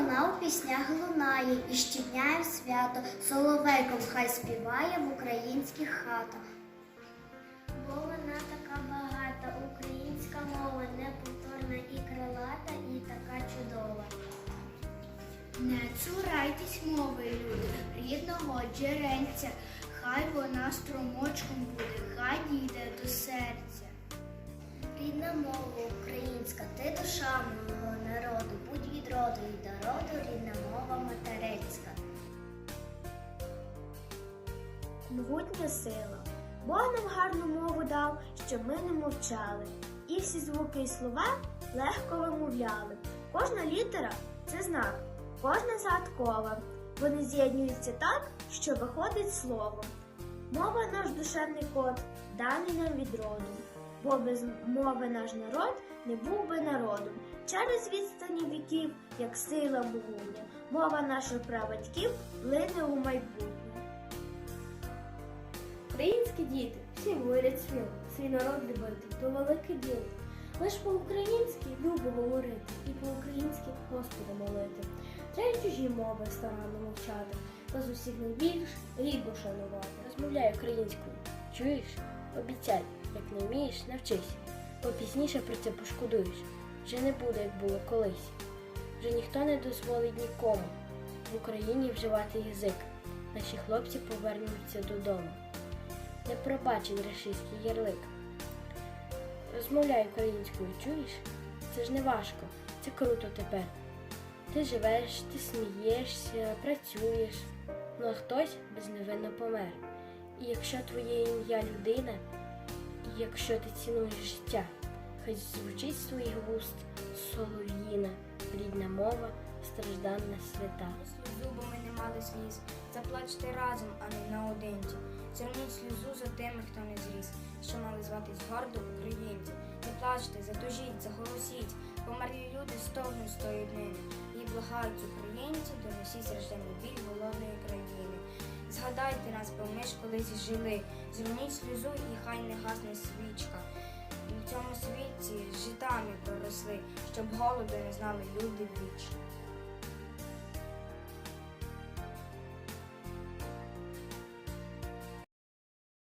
вона у піснях лунає і щодня в свято соловейком хай співає в українських хатах. Бо вона така багата, українська мова неповторна і крилата, і така чудова. Не цурайтесь мови, люди, рідного джерельця, хай вона струмочком буде, хай дійде до серця. Рідна мова українська, Могутня сила. Бог нам гарну мову дав, щоб ми не мовчали. І всі звуки і слова легко вимовляли. Кожна літера це знак, кожна загадкова. Вони з'єднуються так, що виходить слово. Мова наш душевний код, даний нам від роду. Бо без мови наш народ не був би народом. Через відстані віків, як сила могутня, мова наших прабатьків лине у майбутнє. Українські діти всі говорять сміло, свій народ любити, то велике діло. Лиш по-українськи любо говорити і по-українськи Господа молити. Треба чужі мови старанно мовчати, та з усіх найбільш рідну шанувати. Розмовляй українською. Чуєш? Обіцяй, як не вмієш, навчись. Бо пізніше про це пошкодуєш. Вже не буде, як було колись. Вже ніхто не дозволить нікому в Україні вживати язик. Наші хлопці повернуться додому не пробачить рашистський ярлик. Розмовляй українською, чуєш? Це ж не важко, це круто тепер. Ти живеш, ти смієшся, працюєш, ну а хтось безневинно помер. І якщо твоє ім'я людина, і якщо ти цінуєш життя, хай звучить з твоїх вуст солов'їна, рідна мова, стражданна свята. Сльозу, бо ми не мали сліз. Заплачте разом, а не наодинці. Зерніть сльозу за тими, хто не зріс, що мали зватись гордо українці. Не плачте, затужіть, заголосіть. Померлі люди стогнуть з тої днини. І благають українці, доносіть стражденний біль голодної країни. Згадайте нас, бо ми ж колись жили. Зверніть сльозу і хай не гасне свічка. У цьому світі житами проросли, щоб голоду не знали люди вічно.